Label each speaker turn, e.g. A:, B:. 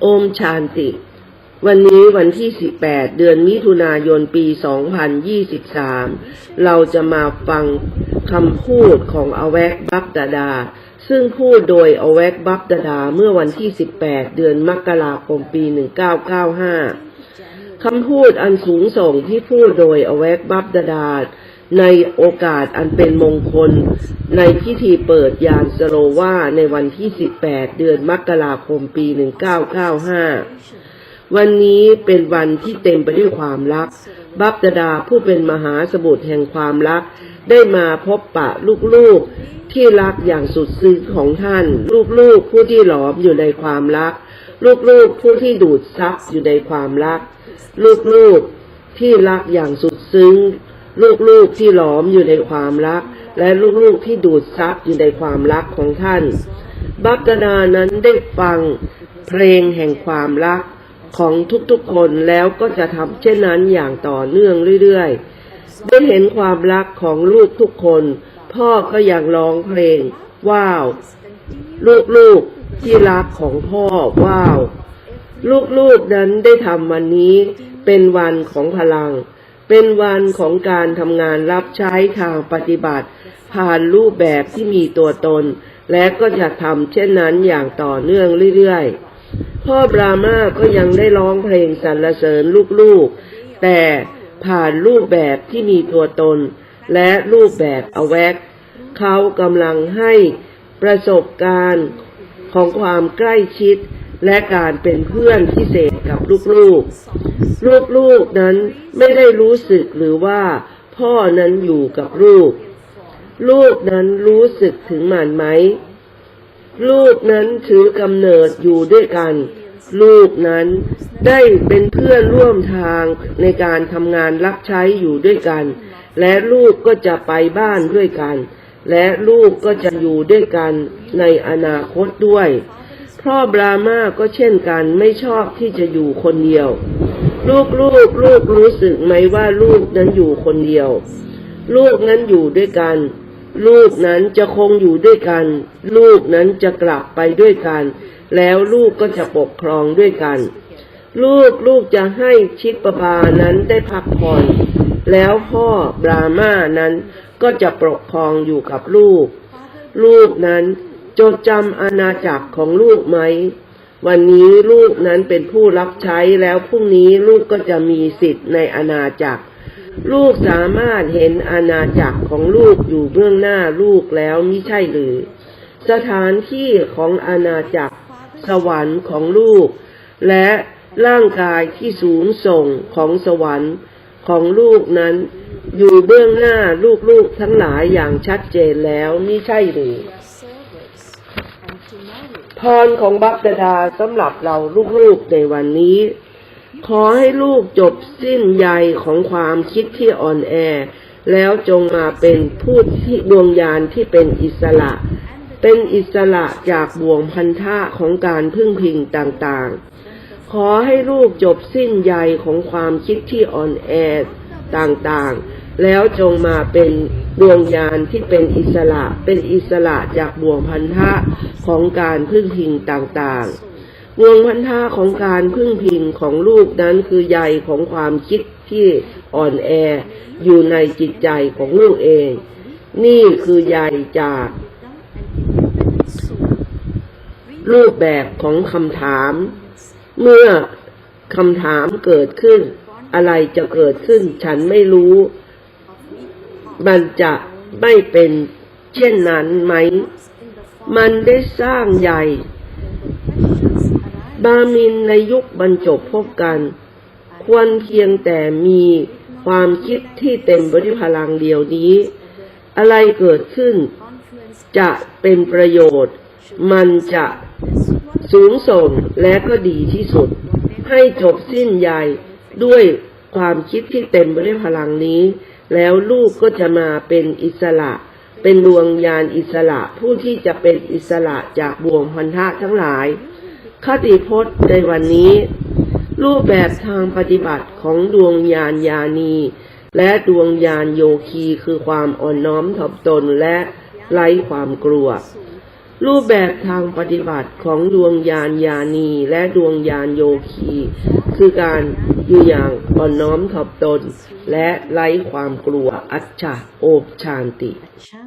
A: โอมชานติ วันนี้วันที่ 18 เดือนมิถุนายนปี 2023 เราจะมาฟังคำพูดของอแวกบับดาดา ซึ่งพูดโดยอแวกบับดาดาเมื่อวันที่ 18 เดือนมกราคมปี 1995 คำพูดอันสูงส่งที่พูดโดยอแวกบับดาดา ในโอกาสอันเป็นมงคล ในพิธีเปิดยานสโรวาในวันที่ 18 เดือนมกราคมปี 1995 วันนี้เป็นวันที่เต็มไปด้วยความรัก บับดาดาผู้เป็นมหาสมุทรแห่งความรัก ได้มาพบปะลูกๆที่รักอย่างสุดซึ้งของท่าน ลูกๆผู้ที่หลอมอยู่ในความรัก ลูกๆผู้ที่ดูดซับอยู่ในความรัก ลูกๆที่รักอย่างสุดซึ้ง ลูกๆที่หลอมอยู่ในความรัก และลูกๆที่ดูดซับอยู่ในความรักของท่าน บัพดาดานั้นได้ฟังเพลงแห่งความรักของทุกๆคนแล้วก็จะทำเช่นนั้นอย่างต่อเนื่องเรื่อยๆ ได้เห็นความรักของลูกทุกคน พ่อก็ยังร้องเพลง ว้าว ลูกๆที่รักของพ่อว้าว ลูกๆนั้นได้ทำวันนี้เป็นวันของพลัง เป็นวันของการทำงานรับใช้ทางปฏิบัติ ผ่านรูปแบบที่มีตัวตน และก็จะทำเช่นนั้นอย่างต่อเนื่องเรื่อยๆ พ่อบรามาก็ยังได้ร้องเพลงสรรเสริญลูกๆ แต่ผ่านรูปแบบที่มีตัวตน และรูปแบบเอาแวกเขากำลังให้ประสบการณ์ของความใกล้ชิด และการเป็นเพื่อนพิเศษกับลูกๆ ลูกๆนั้นไม่ได้รู้สึกหรือว่าพ่อนั้นอยู่กับลูก ลูกนั้นรู้สึกถึงมันไหม ลูกนั้นถือกำเนิดอยู่ด้วยกัน ลูกนั้นได้เป็นเพื่อนร่วมทางในการทำงานรับใช้อยู่ด้วยกัน และลูกก็จะไปบ้านด้วยกัน และลูกก็จะอยู่ด้วยกันในอนาคตด้วย พ่อบรามาก็เช่นกันไม่ชอบที่จะอยู่คนเดียว ลูกลูกลูกรู้สึกไหมว่าลูกนั้นอยู่คนเดียว ลูกนั้นอยู่ด้วยกัน ลูกนั้นจะคงอยู่ด้วยกัน ลูกนั้นจะกลับไปด้วยกัน แล้วลูกก็จะปกครองด้วยกัน ลูกลูกจะให้ชิดประพานั้นได้พักผ่อนแล้วพ่อบรามานั้นก็จะปกครองอยู่กับลูก ลูกนั้น จดจำอาณาจักรของลูกไหม วันนี้ลูกนั้นเป็นผู้รับใช้แล้วพรุ่งนี้ลูกก็จะมีสิทธิ์ในอาณาจักร ลูกสามารถเห็นอาณาจักรของลูกอยู่เบื้องหน้าลูกแล้วมิใช่หรือ สถานที่ของอาณาจักร สวรรค์ของลูก และร่างกายที่สูงส่งของสวรรค์ของลูกนั้น อยู่เบื้องหน้าลูกๆทั้งหลายอย่างชัดเจนแล้วมิใช่หรือ พรของบัพดาดาสำหรับเราลูกๆในวันนี้ ขอให้ลูกจบสิ้นใยของความคิดที่อ่อนแอ แล้วจงมาเป็นผู้ที่ดวงญาณที่เป็นอิสระ เป็นอิสระจากบ่วงพันธะของการพึ่งพิงต่างๆ ขอให้ลูกจบสิ้นใยของความคิดที่อ่อนแอต่างๆ แล้วจงมาเป็นดวงญาณที่เป็นอิสระ เป็นอิสระจากบ่วงพันธะ ของการพึ่งพิงต่างๆบ่วงพันธะของการพึ่งพิงของลูกนั้นคือใยของความคิดที่อ่อนแออยู่ในจิตใจของลูกเอง นี่คือใยจากรูปแบบของคำถาม เมื่อคำถามเกิดขึ้น อะไรจะเกิดขึ้น ฉันไม่รู้ มันจะไม่เป็นเช่นนั้นไหม มันได้สร้างใหญ่ บามินในยุคบรรจบพบกัน ควรเพียงแต่มีความคิดที่เต็มไปด้วยพลังเดียวนี้ อะไรเกิดขึ้น จะเป็นประโยชน์ มันจะสูงส่งและก็ดีที่สุด ให้จบสิ้นใหญ่ด้วยความคิดที่เต็มไปด้วยพลังนี้ แล้วลูกก็จะมาเป็นอิสระ เป็นดวงญาณอิสระผู้ที่จะเป็นอิสระจากบ่วงพันธะทั้งหลาย คติพจน์ในวันนี้ รูปแบบทางปฏิบัติของดวงญาณญาณี และดวงญาณโยคีคือความอ่อนน้อมถ่อมตนและไร้ความกลัว รูปแบบทางปฏิบัติของดวงยานยานีและดวงยานโยคี คือการอยู่อย่างอ่อนน้อมถ่อมตนและไร้ความกลัวอัจฉะโอบชานติ
B: Acha